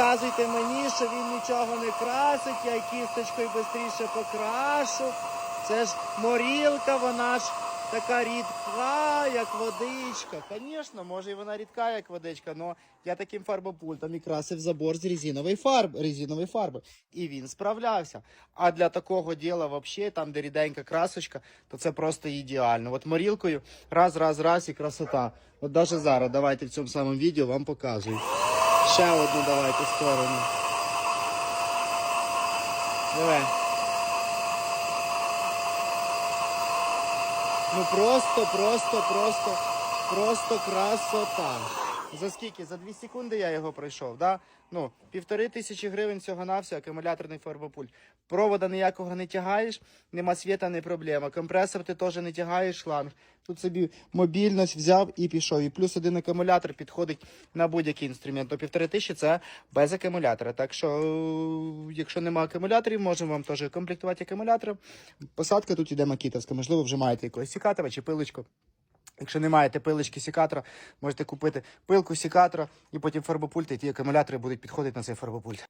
Сказуйте мені, що він нічого не красить, я кісточкою швидше покрашу. Це ж морілка, вона ж така рідка, як водичка. Звісно, може і вона рідка, як водичка, але я таким фарбопультом і красив забор з резинової фарби, резинової фарби. І він справлявся. А для такого діла, взагалі, там, де ріденька красочка, то це просто ідеально. От морілкою раз, раз, раз і красота. От навіть зараз давайте в цьому самому відео вам показую. Ще одну давайте сторону. Давай. Ну просто, просто, просто, просто красота. За скільки? За 2 секунди я його пройшов, да? Ну, півтори тисячі гривень всього на все, акумуляторний фарбопульт. Провода ніякого не тягаєш, нема світа, не проблема. Компресор ти теж не тягаєш шланг. Тут собі мобільність взяв і пішов. І плюс один акумулятор підходить на будь-який інструмент. То півтори тисячі це без акумулятора. Так що, е, якщо нема акумуляторів, можемо вам теж комплектувати акумулятором. Посадка тут іде макітовська. Можливо, вже маєте якогось сікатора чи пилочку. Якщо не маєте пилочки сікатора, можете купити пилку сікатора і потім фарбопульт, і ті акумулятори будуть підходити на цей фарбопульт.